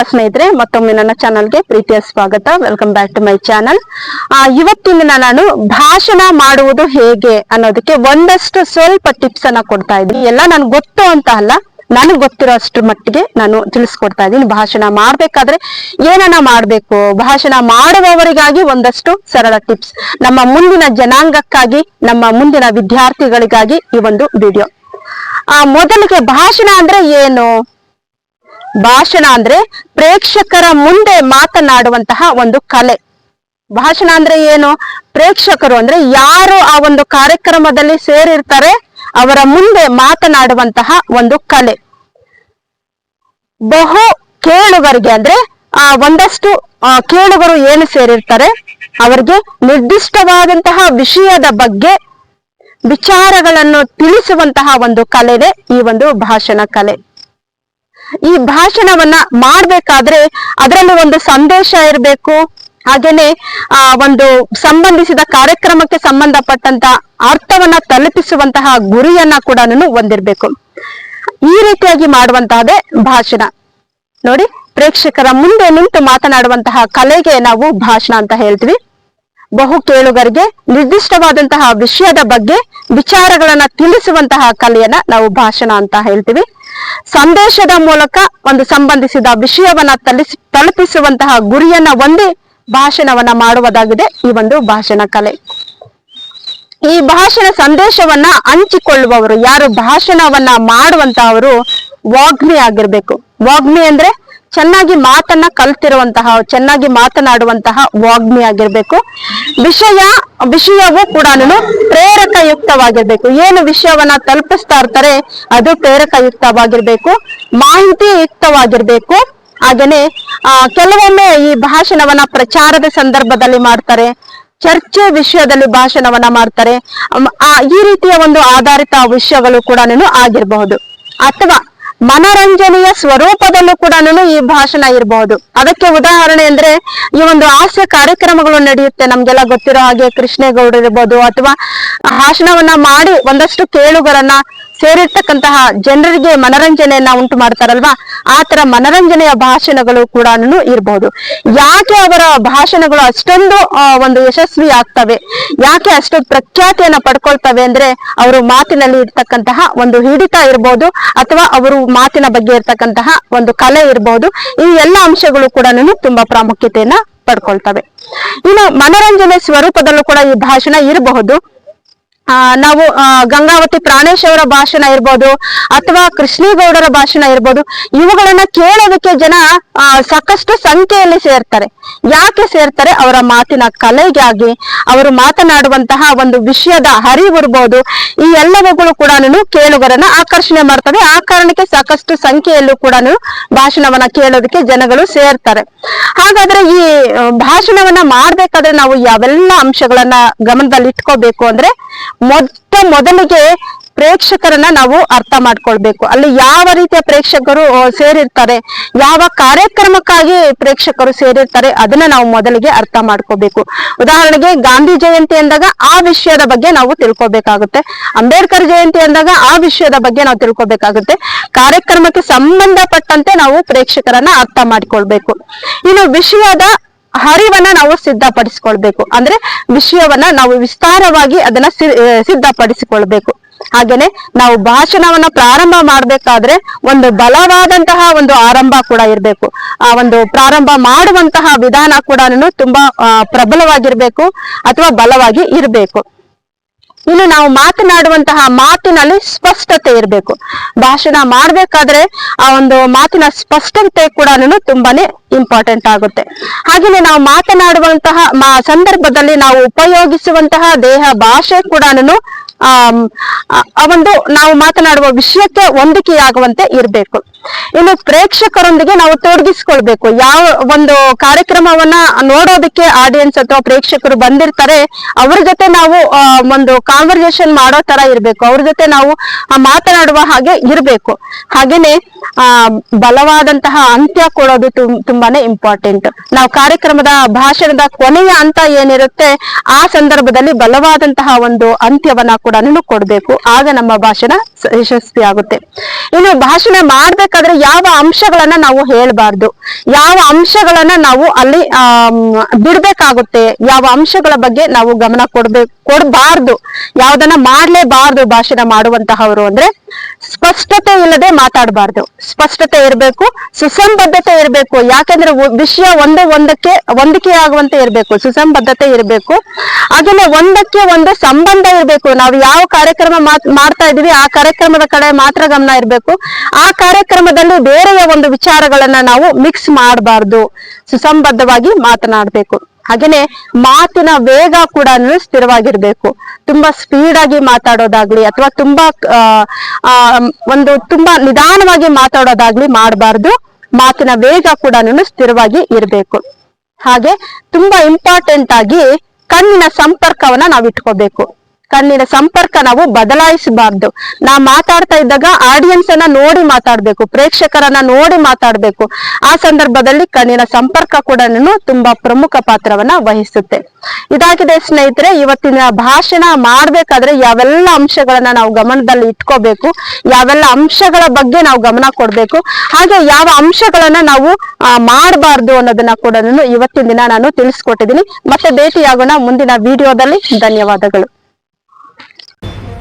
ಸ್ನೇಹಿತರೆ, ಮತ್ತೊಮ್ಮೆ ನನ್ನ ಚಾನಲ್ಗೆ ಪ್ರೀತಿಯ ಸ್ವಾಗತ. Welcome back to my channel ಇವತ್ತಿನ ನಾನು ಭಾಷಣ ಮಾಡುವುದು ಹೇಗೆ ಅನ್ನೋದಕ್ಕೆ ಒಂದಷ್ಟು ಸ್ವಲ್ಪ ಟಿಪ್ಸ್ ಅನ್ನ ಕೊಡ್ತಾ ಇದ್ದೀನಿ. ಎಲ್ಲ ನನ್ಗೆ ಗೊತ್ತು ಅಂತ ಅಲ್ಲ, ನನಗೆ ಗೊತ್ತಿರೋ ಅಷ್ಟು ಮಟ್ಟಿಗೆ ನಾನು ತಿಳಿಸ್ಕೊಡ್ತಾ ಇದ್ದೀನಿ. ಭಾಷಣ ಮಾಡ್ಬೇಕಾದ್ರೆ ಏನನ್ನ ಮಾಡ್ಬೇಕು? ಭಾಷಣ ಮಾಡುವವರಿಗಾಗಿ ಒಂದಷ್ಟು ಸರಳ ಟಿಪ್ಸ್ ನಮ್ಮ ಮುಂದಿನ ಜನಾಂಗಕ್ಕಾಗಿ, ನಮ್ಮ ಮುಂದಿನ ವಿದ್ಯಾರ್ಥಿಗಳಿಗಾಗಿ ಈ ಒಂದು ವಿಡಿಯೋ ಆ, ಮೊದಲಿಗೆ ಭಾಷಣ ಅಂದ್ರೆ ಏನು? ಭಾಷಣ ಅಂದ್ರೆ ಪ್ರೇಕ್ಷಕರ ಮುಂದೆ ಮಾತನಾಡುವಂತಹ ಒಂದು ಕಲೆ. ಭಾಷಣ ಅಂದ್ರೆ ಏನು? ಪ್ರೇಕ್ಷಕರು ಅಂದ್ರೆ ಯಾರು ಆ ಒಂದು ಕಾರ್ಯಕ್ರಮದಲ್ಲಿ ಸೇರಿರ್ತಾರೆ, ಅವರ ಮುಂದೆ ಮಾತನಾಡುವಂತಹ ಒಂದು ಕಲೆ. ಬಹು ಕೇಳುಗರಿಗೆ ಅಂದ್ರೆ ಆ ಒಂದಷ್ಟು ಕೇಳುಗರು ಏನು ಸೇರಿರ್ತಾರೆ? ಅವರಿಗೆ ನಿರ್ದಿಷ್ಟವಾದಂತಹ ವಿಷಯದ ಬಗ್ಗೆ ವಿಚಾರಗಳನ್ನು ತಿಳಿಸುವಂತಹ ಒಂದು ಕಲೆನೇ ಈ ಒಂದು ಭಾಷಣ ಕಲೆ. ಈ ಭಾಷಣವನ್ನ ಮಾಡ್ಬೇಕಾದ್ರೆ ಅದರಲ್ಲಿ ಒಂದು ಸಂದೇಶ ಇರಬೇಕು. ಹಾಗೇನೆ, ಆ, ಒಂದು ಸಂಬಂಧಿಸಿದ ಕಾರ್ಯಕ್ರಮಕ್ಕೆ ಸಂಬಂಧಪಟ್ಟಂತ ಅರ್ಥವನ್ನ ತಲುಪಿಸುವಂತಹ ಗುರಿಯನ್ನ ಕೂಡ ಹೊಂದಿರ್ಬೇಕು. ಈ ರೀತಿಯಾಗಿ ಮಾಡುವಂತಹದೇ ಭಾಷಣ. ನೋಡಿ, ಪ್ರೇಕ್ಷಕರ ಮುಂದೆ ನಿಂತು ಮಾತನಾಡುವಂತಹ ಕಲೆಗೆ ನಾವು ಭಾಷಣ ಅಂತ ಹೇಳ್ತೀವಿ. ಬಹು ಕೇಳುಗರಿಗೆ ನಿರ್ದಿಷ್ಟವಾದಂತಹ ವಿಷಯದ ಬಗ್ಗೆ ವಿಚಾರಗಳನ್ನ ತಿಳಿಸುವಂತಹ ಕಲೆಯನ್ನ ನಾವು ಭಾಷಣ ಅಂತ ಹೇಳ್ತೀವಿ. ಸಂದೇಶದ ಮೂಲಕ ಒಂದು ಸಂಬಂಧಿಸಿದ ವಿಷಯವನ್ನ ತಲಿಸಿ, ತಲುಪಿಸುವಂತಹ ಗುರಿಯನ್ನ ಒಂದೇ ಭಾಷಣವನ್ನ ಮಾಡುವುದಾಗಿದೆ ಈ ಒಂದು ಭಾಷಣ ಕಲೆ. ಈ ಭಾಷಣ ಸಂದೇಶವನ್ನ ಹಂಚಿಕೊಳ್ಳುವವರು ಯಾರು? ಭಾಷಣವನ್ನ ಮಾಡುವಂತಹವರು ವಾಗ್ಮಿ ಆಗಿರ್ಬೇಕು. ವಾಗ್ಮಿ ಅಂದ್ರೆ ಚೆನ್ನಾಗಿ ಮಾತನ್ನ ಕಲ್ತಿರುವಂತಹ, ಚೆನ್ನಾಗಿ ಮಾತನಾಡುವಂತಹ ವಾಗ್ಮಿ ಆಗಿರ್ಬೇಕು. ವಿಷಯ, ವಿಷಯವು ಕೂಡ ಪ್ರೇರಕಯುಕ್ತವಾಗಿರ್ಬೇಕು. ಏನು ವಿಷಯವನ್ನ ತಲುಪಿಸ್ತಾ ಇರ್ತಾರೆ, ಅದು ಪ್ರೇರಕಯುಕ್ತವಾಗಿರ್ಬೇಕು. ಮಾಹಿತಿ ಯುಕ್ತವಾಗಿರ್ಬೇಕು. ಹಾಗೇನೆ, ಆ, ಕೆಲವೊಮ್ಮೆ ಈ ಭಾಷಣವನ್ನ ಪ್ರಚಾರದ ಸಂದರ್ಭದಲ್ಲಿ ಮಾಡ್ತಾರೆ, ಚರ್ಚೆ ವಿಷಯದಲ್ಲಿ ಭಾಷಣವನ್ನ ಮಾಡ್ತಾರೆ. ಈ ರೀತಿಯ ಒಂದು ಆಧಾರಿತ ವಿಷಯಗಳು ಕೂಡ ಆಗಿರಬಹುದು. ಅಥವಾ ಮನರಂಜನೆಯ ಸ್ವರೂಪದಲ್ಲೂ ಕೂಡ ಈ ಭಾಷಣ ಇರಬಹುದು. ಅದಕ್ಕೆ ಉದಾಹರಣೆ ಅಂದ್ರೆ, ಈ ಒಂದು ಹಾಸ್ಯ ಕಾರ್ಯಕ್ರಮಗಳು ನಡೆಯುತ್ತೆ. ನಮ್ಗೆಲ್ಲ ಗೊತ್ತಿರೋ ಹಾಗೆ ಕೃಷ್ಣೇಗೌಡ ಇರ್ಬೋದು ಅಥವಾ ಭಾಷಣವನ್ನ ಮಾಡಿ ಒಂದಷ್ಟು ಕೇಳುಗರನ್ನ ಸೇರಿರ್ತಕ್ಕಂತಹ ಜನರಿಗೆ ಮನರಂಜನೆಯನ್ನ ಉಂಟು ಮಾಡ್ತಾರಲ್ವಾ? ಆ ತರ ಮನರಂಜನೆಯ ಭಾಷಣಗಳು ಕೂಡ ಇರಬಹುದು ಯಾಕೆ ಅವರ ಭಾಷಣಗಳು ಅಷ್ಟೊಂದು ಒಂದು ಯಶಸ್ವಿ ಆಗ್ತವೆ ಯಾಕೆ ಅಷ್ಟೊಂದು ಪ್ರಖ್ಯಾತಿಯನ್ನ ಪಡ್ಕೊಳ್ತವೆ ಅಂದ್ರೆ ಅವರು ಮಾತಿನಲ್ಲಿ ಇರ್ತಕ್ಕಂತಹ ಒಂದು ಹಿಡಿತ ಇರ್ಬೋದು, ಅಥವಾ ಅವರು ಮಾತಿನ ಬಗ್ಗೆ ಇರ್ತಕ್ಕಂತಹ ಒಂದು ಕಲೆ ಇರಬಹುದು ಈ ಎಲ್ಲ ಅಂಶಗಳು ಕೂಡ ತುಂಬಾ ಪ್ರಾಮುಖ್ಯತೆಯನ್ನ ಪಡ್ಕೊಳ್ತವೆ. ಇನ್ನು ಮನರಂಜನೆ ಸ್ವರೂಪದಲ್ಲೂ ಕೂಡ ಈ ಭಾಷಣ ಇರಬಹುದು. ನಾವು ಗಂಗಾವತಿ ಪ್ರಾಣೇಶ್ ಅವರ ಭಾಷಣ ಇರ್ಬೋದು ಅಥವಾ ಕೃಷ್ಣೇಗೌಡರ ಭಾಷಣ ಇರ್ಬೋದು, ಇವುಗಳನ್ನ ಕೇಳೋದಕ್ಕೆ ಜನ ಸಾಕಷ್ಟು ಸಂಖ್ಯೆಯಲ್ಲಿ ಸೇರ್ತಾರೆ. ಯಾಕೆ ಸೇರ್ತಾರೆ? ಅವರ ಮಾತಿನ ಕಲೆಗಾಗಿ ಅವರು ಮಾತನಾಡುವಂತಹ ಒಂದು ವಿಷಯದ ಹರಿವು ಇರ್ಬೋದು. ಈ ಎಲ್ಲವುಗಳು ಕೂಡ ಕೇಳುಗರನ್ನ ಆಕರ್ಷಣೆ ಮಾಡ್ತವೆ. ಆ ಕಾರಣಕ್ಕೆ ಸಾಕಷ್ಟು ಸಂಖ್ಯೆಯಲ್ಲೂ ಕೂಡ ಭಾಷಣವನ್ನ ಕೇಳೋದಕ್ಕೆ ಜನಗಳು ಸೇರ್ತಾರೆ. ಹಾಗಾದ್ರೆ ಈ ಭಾಷಣವನ್ನ ಮಾಡ್ಬೇಕಾದ್ರೆ ನಾವು ಯಾವೆಲ್ಲ ಅಂಶಗಳನ್ನ ಗಮನದಲ್ಲಿ ಇಟ್ಕೋಬೇಕು ಅಂದ್ರೆ ಮೊಟ್ಟ ಮೊದಲಿಗೆ ಪ್ರೇಕ್ಷಕರನ್ನ ನಾವು ಅರ್ಥ ಮಾಡ್ಕೊಳ್ಬೇಕು. ಅಲ್ಲಿ ಯಾವ ರೀತಿಯ ಪ್ರೇಕ್ಷಕರು ಸೇರಿರ್ತಾರೆ, ಯಾವ ಕಾರ್ಯಕ್ರಮಕ್ಕಾಗಿ ಪ್ರೇಕ್ಷಕರು ಸೇರಿರ್ತಾರೆ ಅದನ್ನ ನಾವು ಮೊದಲಿಗೆ ಅರ್ಥ ಮಾಡ್ಕೋಬೇಕು. ಉದಾಹರಣೆಗೆ ಗಾಂಧಿ ಜಯಂತಿ ಅಂದಾಗ ಆ ವಿಷಯದ ಬಗ್ಗೆ ನಾವು ತಿಳ್ಕೊಬೇಕಾಗುತ್ತೆ. ಅಂಬೇಡ್ಕರ್ ಜಯಂತಿ ಅಂದಾಗ ಆ ವಿಷಯದ ಬಗ್ಗೆ ನಾವು ತಿಳ್ಕೊಬೇಕಾಗುತ್ತೆ. ಕಾರ್ಯಕ್ರಮಕ್ಕೆ ಸಂಬಂಧಪಟ್ಟಂತೆ ನಾವು ಪ್ರೇಕ್ಷಕರನ್ನ ಅರ್ಥ ಮಾಡ್ಕೊಳ್ಬೇಕು. ಇನ್ನು ವಿಷಯದ ಹರಿವನ್ನ ನಾವು ಸಿದ್ಧಪಡಿಸಿಕೊಳ್ಬೇಕು. ಅಂದ್ರೆ ವಿಷಯವನ್ನ ನಾವು ವಿಸ್ತಾರವಾಗಿ ಅದನ್ನ ಸಿದ್ಧಪಡಿಸಿಕೊಳ್ಬೇಕು. ಹಾಗೇನೆ ನಾವು ಭಾಷಣವನ್ನ ಪ್ರಾರಂಭ ಮಾಡ್ಬೇಕಾದ್ರೆ ಒಂದು ಬಲವಾದಂತಹ ಒಂದು ಆರಂಭ ಕೂಡ ಇರಬೇಕು. ಆ ಒಂದು ಪ್ರಾರಂಭ ಮಾಡುವಂತಹ ವಿಧಾನ ಕೂಡ ತುಂಬಾ ಪ್ರಬಲವಾಗಿರ್ಬೇಕು ಅಥವಾ ಬಲವಾಗಿ ಇರಬೇಕು. ಇನ್ನು ನಾವು ಮಾತನಾಡುವಂತಹ ಮಾತಿನಲ್ಲಿ ಸ್ಪಷ್ಟತೆ ಇರಬೇಕು. ಭಾಷಣ ಮಾಡ್ಬೇಕಾದ್ರೆ ಆ ಒಂದು ಮಾತಿನ ಸ್ಪಷ್ಟತೆ ಕೂಡ ತುಂಬಾನೇ ಇಂಪಾರ್ಟೆಂಟ್ ಆಗುತ್ತೆ. ಹಾಗೆಯೇ ನಾವು ಮಾತನಾಡುವಂತಹ ಸಂದರ್ಭದಲ್ಲಿ ನಾವು ಉಪಯೋಗಿಸುವಂತಹ ದೇಹ ಭಾಷೆ ಕೂಡ ಆ ಒಂದು ನಾವು ಮಾತನಾಡುವ ವಿಷಯಕ್ಕೆ ಹೊಂದಿಕೆಯಾಗುವಂತೆ ಇರಬೇಕು. ಇನ್ನು ಪ್ರೇಕ್ಷಕರೊಂದಿಗೆ ನಾವು ತೊಡಗಿಸ್ಕೊಳ್ಬೇಕು. ಯಾವ ಒಂದು ಕಾರ್ಯಕ್ರಮವನ್ನ ನೋಡೋದಕ್ಕೆ ಆಡಿಯನ್ಸ್ ಅಥವಾ ಪ್ರೇಕ್ಷಕರು ಬಂದಿರ್ತಾರೆ, ಅವ್ರ ಜೊತೆ ನಾವು ಒಂದು ಕಾನ್ವರ್ಸೇಷನ್ ಮಾಡೋ ತರ ಇರ್ಬೇಕು. ಅವ್ರ ಜೊತೆ ನಾವು ಮಾತನಾಡುವ ಹಾಗೆ ಇರ್ಬೇಕು. ಹಾಗೇನೆ, ಆ, ಬಲವಾದಂತಹ ಅಂತ್ಯ ಕೊಡೋದು ತುಂಬಾನೇ ಇಂಪಾರ್ಟೆಂಟ್ ನಾವು ಕಾರ್ಯಕ್ರಮದ ಭಾಷಣದ ಕೊನೆಯ ಅಂತ ಏನಿರುತ್ತೆ, ಆ ಸಂದರ್ಭದಲ್ಲಿ ಬಲವಾದಂತಹ ಒಂದು ಅಂತ್ಯವನ್ನ ಕೂಡ ಕೊಡ್ಬೇಕು. ಆಗ ನಮ್ಮ ಭಾಷಣ ಯಶಸ್ವಿ ಆಗುತ್ತೆ ಇನ್ನು ಭಾಷಣ ಮಾಡ್ಬೇಕಾದ್ರೆ ಹೇಳ್ಬೇಕಾದ್ರೆ ಯಾವ ಅಂಶಗಳನ್ನ ನಾವು ಹೇಳ್ಬಾರ್ದು. ಯಾವ ಅಂಶಗಳನ್ನ ನಾವು ಅಲ್ಲಿ ಆ ಬಿಡ್ಬೇಕಾಗುತ್ತೆ. ಯಾವ ಅಂಶಗಳ ಬಗ್ಗೆ ನಾವು ಗಮನ ಕೊಡ್ಬೇಕು ಕೊಡ್ಬಾರ್ದು. ಯಾವ್ದನ್ನ ಮಾಡ್ಲೇಬಾರ್ದು ಭಾಷಣ ಮಾಡುವಂತಹವರು ಅಂದ್ರೆ ಸ್ಪಷ್ಟತೆ ಇಲ್ಲದೆ ಮಾತಾಡಬಾರ್ದು. ಸ್ಪಷ್ಟತೆ ಇರಬೇಕು, ಸುಸಂಬದ್ಧತೆ ಇರಬೇಕು. ಯಾಕಂದ್ರೆ ವಿಷಯ ಒಂದೇ ಒಂದಕ್ಕೆ ಹೊಂದಿಕೆ ಆಗುವಂತೆ ಇರಬೇಕು, ಸುಸಂಬದ್ಧತೆ ಇರಬೇಕು. ಅದನ್ನ ಒಂದಕ್ಕೆ ಒಂದು ಸಂಬಂಧ ಇರಬೇಕು. ನಾವು ಯಾವ ಕಾರ್ಯಕ್ರಮ ಮಾಡ್ತಾ ಇದೀವಿ ಆ ಕಾರ್ಯಕ್ರಮದ ಕಡೆ ಮಾತ್ರ ಗಮನ ಇರಬೇಕು. ಆ ಕಾರ್ಯಕ್ರಮದಲ್ಲಿ ಬೇರೆಯ ಒಂದು ವಿಚಾರಗಳನ್ನ ನಾವು ಮಿಕ್ಸ್ ಮಾಡಬಾರ್ದು. ಸುಸಂಬದ್ಧವಾಗಿ ಮಾತನಾಡಬೇಕು. ಹಾಗೇನೆ ಮಾತಿನ ವೇಗ ಕೂಡ ಸ್ಥಿರವಾಗಿರ್ಬೇಕು. ತುಂಬಾ ಸ್ಪೀಡ್ ಆಗಿ ಮಾತಾಡೋದಾಗ್ಲಿ ಅಥವಾ ತುಂಬಾ ಒಂದು ತುಂಬಾ ನಿಧಾನವಾಗಿ ಮಾತಾಡೋದಾಗ್ಲಿ ಮಾಡಬಾರ್ದು. ಮಾತಿನ ವೇಗ ಕೂಡ ಸ್ಥಿರವಾಗಿ ಇರಬೇಕು. ಹಾಗೆ ತುಂಬಾ ಇಂಪಾರ್ಟೆಂಟ್ ಆಗಿ ಕಣ್ಣಿನ ಸಂಪರ್ಕವನ್ನ ನಾವು ಇಟ್ಕೋಬೇಕು. ಕಣ್ಣಿನ ಸಂಪರ್ಕ ನಾವು ಬದಲಾಯಿಸಬಾರ್ದು. ನಾ ಮಾತಾಡ್ತಾ ಇದ್ದಾಗ ಆಡಿಯನ್ಸ್ ಅನ್ನ ನೋಡಿ ಮಾತಾಡ್ಬೇಕು, ಪ್ರೇಕ್ಷಕರನ್ನ ನೋಡಿ ಮಾತಾಡ್ಬೇಕು. ಆ ಸಂದರ್ಭದಲ್ಲಿ ಕಣ್ಣಿನ ಸಂಪರ್ಕ ಕೂಡ ತುಂಬಾ ಪ್ರಮುಖ ಪಾತ್ರವನ್ನ ವಹಿಸುತ್ತೆ. ಇದಾಗಿದೆ ಸ್ನೇಹಿತರೆ, ಇವತ್ತಿನ ಭಾಷಣ ಮಾಡ್ಬೇಕಾದ್ರೆ ಯಾವೆಲ್ಲ ಅಂಶಗಳನ್ನ ನಾವು ಗಮನದಲ್ಲಿ ಇಟ್ಕೋಬೇಕು, ಯಾವೆಲ್ಲ ಅಂಶಗಳ ಬಗ್ಗೆ ನಾವು ಗಮನ ಕೊಡ್ಬೇಕು, ಹಾಗೆ ಯಾವ ಅಂಶಗಳನ್ನ ನಾವು ಮಾಡಬಾರ್ದು ಅನ್ನೋದನ್ನ ಕೂಡ ಇವತ್ತಿನ ದಿನ ನಾನು ತಿಳಿಸ್ಕೊಟ್ಟಿದ್ದೀನಿ. ಮತ್ತೆ ಭೇಟಿಯಾಗೋಣ ಮುಂದಿನ ವಿಡಿಯೋದಲ್ಲಿ. ಧನ್ಯವಾದಗಳು. Yeah.